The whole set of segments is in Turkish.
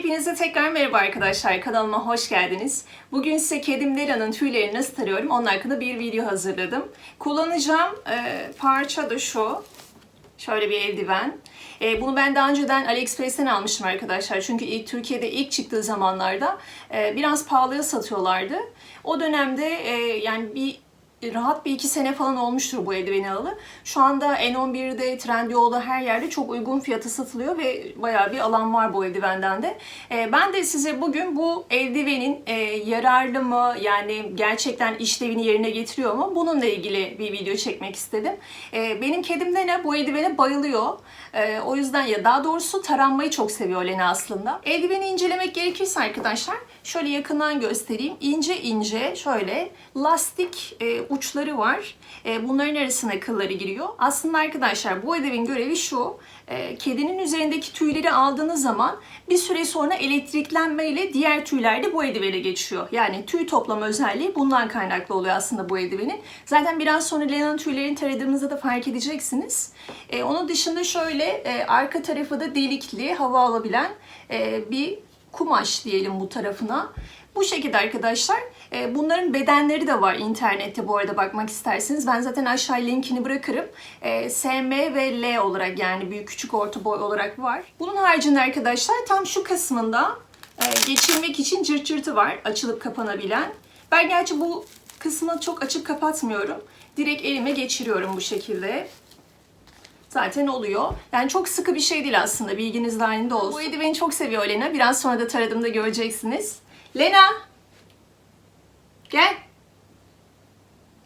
Hepinize tekrar merhaba arkadaşlar. Kanalıma hoş geldiniz. Bugün size kedim Lela'nın tüylerini nasıl tarıyorum onun hakkında bir video hazırladım. Kullanacağım e, parça da şu. Şöyle bir eldiven. E, bunu ben daha önceden AliExpress'ten almıştım arkadaşlar. Çünkü ilk Türkiye'de ilk çıktığı zamanlarda e, biraz pahalıya satıyorlardı. O dönemde e, yani bir rahat bir iki sene falan olmuştur bu eldiveni alalı. Şu anda N11'de, Trendyol'da her yerde çok uygun fiyata satılıyor ve bayağı bir alan var bu eldivenden de. Ee, ben de size bugün bu eldivenin e, yararlı mı yani gerçekten işlevini yerine getiriyor mu bununla ilgili bir video çekmek istedim. Ee, benim kedim de ne bu eldivene bayılıyor. Ee, o yüzden ya daha doğrusu taranmayı çok seviyor Lena aslında. Eldiveni incelemek gerekirse arkadaşlar şöyle yakından göstereyim. İnce ince şöyle lastik e, uçları var. E, bunların arasına kılları giriyor. Aslında arkadaşlar bu eldivin görevi şu. E, kedinin üzerindeki tüyleri aldığınız zaman bir süre sonra elektriklenme ile diğer tüyler de bu eldivene geçiyor. Yani tüy toplama özelliği bundan kaynaklı oluyor aslında bu eldivenin. Zaten biraz sonra Lena'nın tüylerini taradığımızda da fark edeceksiniz. E, onun dışında şöyle arka tarafı da delikli, hava alabilen bir kumaş diyelim bu tarafına. Bu şekilde arkadaşlar. E, bunların bedenleri de var internette bu arada bakmak isterseniz. Ben zaten aşağı linkini bırakırım. E, SM ve L olarak yani büyük küçük orta boy olarak var. Bunun haricinde arkadaşlar tam şu kısmında e, geçirmek için cırt cırtı var açılıp kapanabilen. Ben gerçi bu kısmı çok açıp kapatmıyorum. Direkt elime geçiriyorum bu şekilde zaten oluyor. Yani çok sıkı bir şey değil aslında bilginiz dahilinde olsun. Bu eldiveni çok seviyor Lena. Biraz sonra da taradığımda göreceksiniz. Lena! Gel.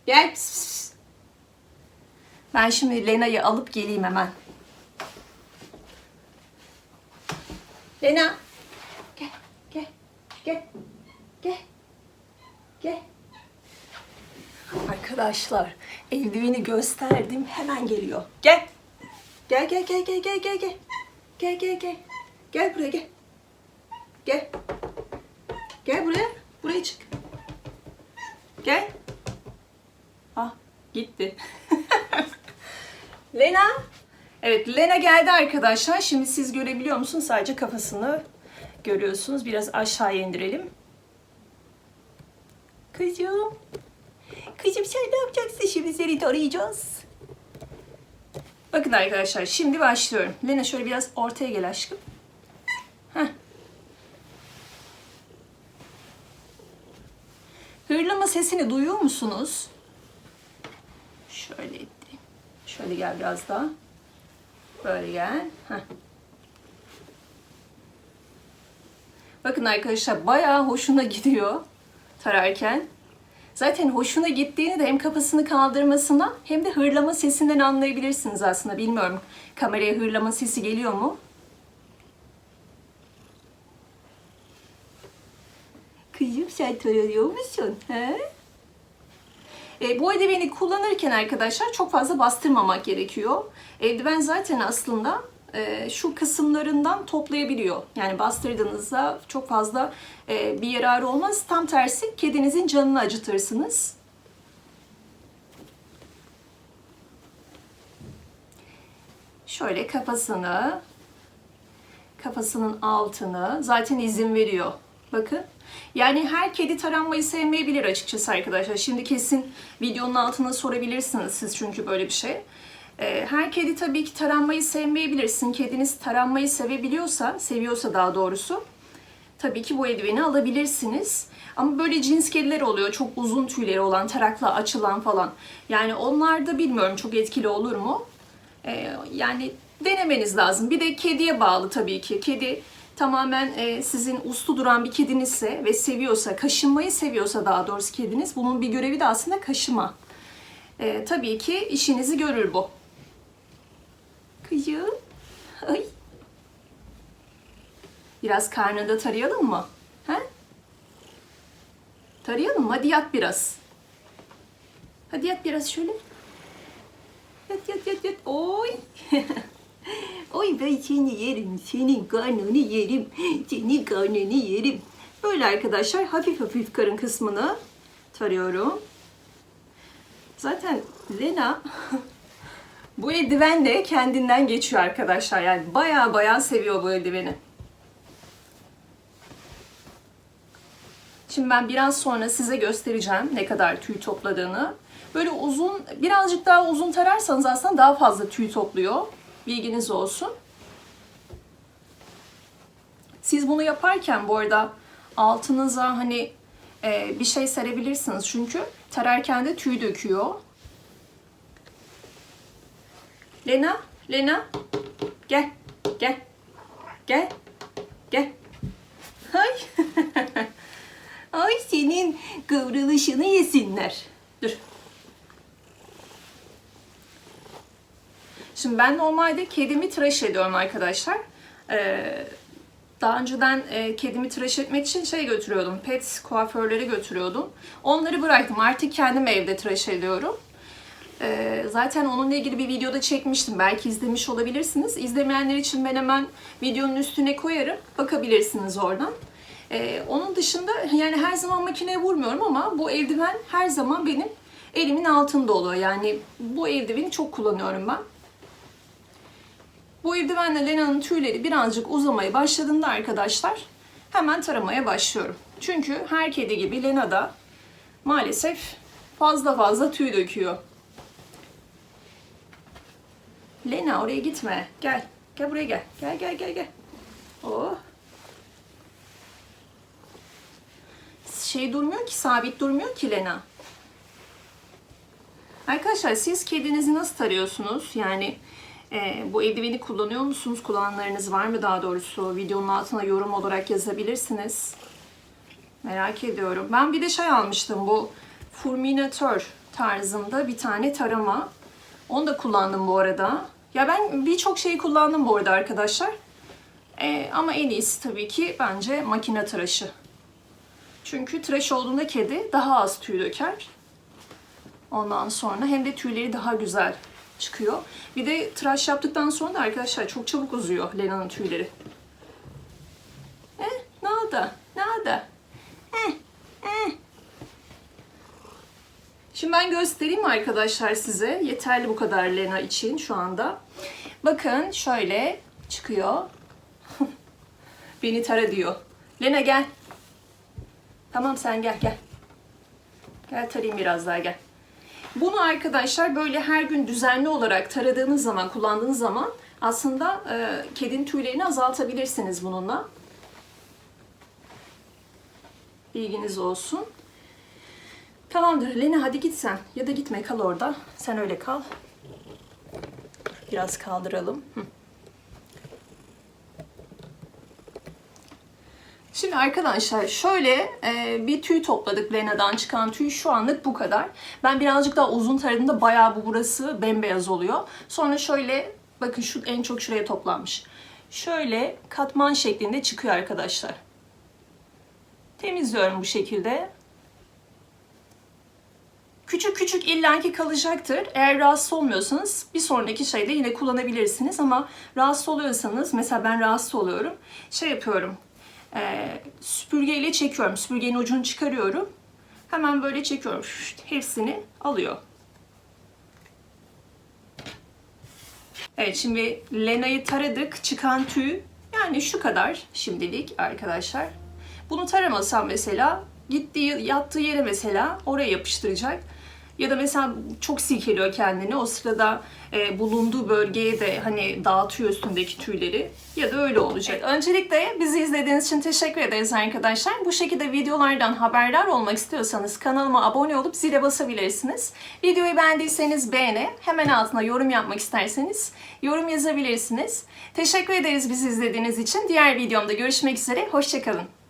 Gel. Ben şimdi Lena'yı alıp geleyim hemen. Lena. Gel. Gel. Gel. Gel. Gel. Arkadaşlar eldiveni gösterdim hemen geliyor. Gel. Gel gel gel gel gel gel gel. Gel gel gel. Gel buraya gel. Gel. Gel buraya. Buraya çık. Gel. Ah gitti. Lena. Evet Lena geldi arkadaşlar. Şimdi siz görebiliyor musunuz? Sadece kafasını görüyorsunuz. Biraz aşağı indirelim. Kızım. Kızım sen ne yapacaksın şimdi seni tarayacağız. Bakın arkadaşlar şimdi başlıyorum. Lena şöyle biraz ortaya gel aşkım. Heh. Hırlama sesini duyuyor musunuz? Şöyle ittireyim. Şöyle gel biraz daha. Böyle gel. Heh. Bakın arkadaşlar bayağı hoşuna gidiyor tararken. Zaten hoşuna gittiğini de hem kafasını kaldırmasından hem de hırlama sesinden anlayabilirsiniz aslında. Bilmiyorum kameraya hırlama sesi geliyor mu? Kızım sen tarıyor musun? He? E, bu eldiveni kullanırken arkadaşlar çok fazla bastırmamak gerekiyor. Eldiven zaten aslında e, şu kısımlarından toplayabiliyor. Yani bastırdığınızda çok fazla e, bir yararı olmaz. Tam tersi kedinizin canını acıtırsınız. Şöyle kafasını, kafasının altını zaten izin veriyor. Bakın. Yani her kedi taranmayı sevmeyebilir açıkçası arkadaşlar. Şimdi kesin videonun altına sorabilirsiniz siz çünkü böyle bir şey. Ee, her kedi tabii ki taranmayı sevmeyebilirsin. Kediniz taranmayı sevebiliyorsa, seviyorsa daha doğrusu tabii ki bu eldiveni alabilirsiniz. Ama böyle cins kediler oluyor. Çok uzun tüyleri olan, tarakla açılan falan. Yani onlar da bilmiyorum çok etkili olur mu? Ee, yani denemeniz lazım. Bir de kediye bağlı tabii ki. Kedi tamamen e, sizin uslu duran bir kedinizse ve seviyorsa, kaşınmayı seviyorsa daha doğrusu kediniz. Bunun bir görevi de aslında kaşıma. E, tabii ki işinizi görür bu. Kızım. Ay. Biraz karnında tarayalım mı? He? Tarayalım mı? Hadi yat biraz. Hadi yat biraz şöyle. Yat yat yat yat. Oy. Oy ben seni yerim. Senin karnını yerim. Senin karnını yerim. Böyle arkadaşlar hafif hafif karın kısmını tarıyorum. Zaten Lena bu eldiven de kendinden geçiyor arkadaşlar. Yani baya baya seviyor bu eldiveni. Şimdi ben biraz sonra size göstereceğim ne kadar tüy topladığını. Böyle uzun, birazcık daha uzun tararsanız aslında daha fazla tüy topluyor. Bilginiz olsun. Siz bunu yaparken bu arada altınıza hani e, bir şey serebilirsiniz. Çünkü tararken de tüy döküyor. Lena, Lena. Gel, gel, gel, gel. Ay. Ay senin kıvrılışını yesinler. Dur. Şimdi ben normalde kedimi tıraş ediyorum arkadaşlar. Ee, daha önceden e, kedimi tıraş etmek için şey götürüyordum. Pet kuaförlere götürüyordum. Onları bıraktım. Artık kendim evde tıraş ediyorum. Ee, zaten onunla ilgili bir videoda çekmiştim. Belki izlemiş olabilirsiniz. İzlemeyenler için ben hemen videonun üstüne koyarım. Bakabilirsiniz oradan. Ee, onun dışında yani her zaman makineye vurmuyorum ama bu eldiven her zaman benim elimin altında oluyor. Yani bu eldiveni çok kullanıyorum ben. Bu eldivenle Lena'nın tüyleri birazcık uzamaya başladığında arkadaşlar hemen taramaya başlıyorum. Çünkü her kedi gibi Lena da maalesef fazla fazla tüy döküyor. Lena oraya gitme. Gel. Gel buraya gel. Gel gel gel gel. Oh. Şey durmuyor ki, sabit durmuyor ki Lena. Arkadaşlar siz kedinizi nasıl tarıyorsunuz? Yani e, bu eldiveni kullanıyor musunuz? Kullananlarınız var mı daha doğrusu? Videonun altına yorum olarak yazabilirsiniz. Merak ediyorum. Ben bir de şey almıştım bu fulminatör tarzında bir tane tarama. Onu da kullandım bu arada. Ya ben birçok şeyi kullandım bu arada arkadaşlar. E, ama en iyisi tabii ki bence makine tıraşı. Çünkü tıraş olduğunda kedi daha az tüy döker. Ondan sonra hem de tüyleri daha güzel çıkıyor. Bir de tıraş yaptıktan sonra da arkadaşlar çok çabuk uzuyor Lena'nın tüyleri. Eh, nada, nada. Eh, eh. Şimdi ben göstereyim arkadaşlar size. Yeterli bu kadar Lena için şu anda. Bakın şöyle çıkıyor. Beni tara diyor. Lena gel. Tamam sen gel gel. Gel tarayayım biraz daha gel. Bunu arkadaşlar böyle her gün düzenli olarak taradığınız zaman, kullandığınız zaman aslında e, kedinin tüylerini azaltabilirsiniz bununla. Bilginiz olsun. Tamamdır Lena hadi git sen. Ya da gitme kal orada. Sen öyle kal. Biraz kaldıralım. Hı. Şimdi arkadaşlar şöyle e, bir tüy topladık Lena'dan çıkan tüy şu anlık bu kadar. Ben birazcık daha uzun taradığımda bayağı bu burası bembeyaz oluyor. Sonra şöyle bakın şu en çok şuraya toplanmış. Şöyle katman şeklinde çıkıyor arkadaşlar. Temizliyorum bu şekilde. Küçük küçük illaki kalacaktır. Eğer rahatsız olmuyorsanız bir sonraki şeyde yine kullanabilirsiniz ama rahatsız oluyorsanız mesela ben rahatsız oluyorum. Şey yapıyorum. E, süpürgeyle çekiyorum. Süpürgenin ucunu çıkarıyorum. Hemen böyle çekiyorum. Şşt, hepsini alıyor. Evet şimdi Lena'yı taradık. Çıkan tüy yani şu kadar şimdilik arkadaşlar. Bunu taramasam mesela gittiği yattığı yere mesela oraya yapıştıracak. Ya da mesela çok silkeliyor kendini. O sırada e, bulunduğu bölgeye de hani dağıtıyor üstündeki tüyleri. Ya da öyle olacak. Öncelikle bizi izlediğiniz için teşekkür ederiz arkadaşlar. Bu şekilde videolardan haberdar olmak istiyorsanız kanalıma abone olup zile basabilirsiniz. Videoyu beğendiyseniz beğeni, hemen altına yorum yapmak isterseniz yorum yazabilirsiniz. Teşekkür ederiz bizi izlediğiniz için. Diğer videomda görüşmek üzere. Hoşçakalın.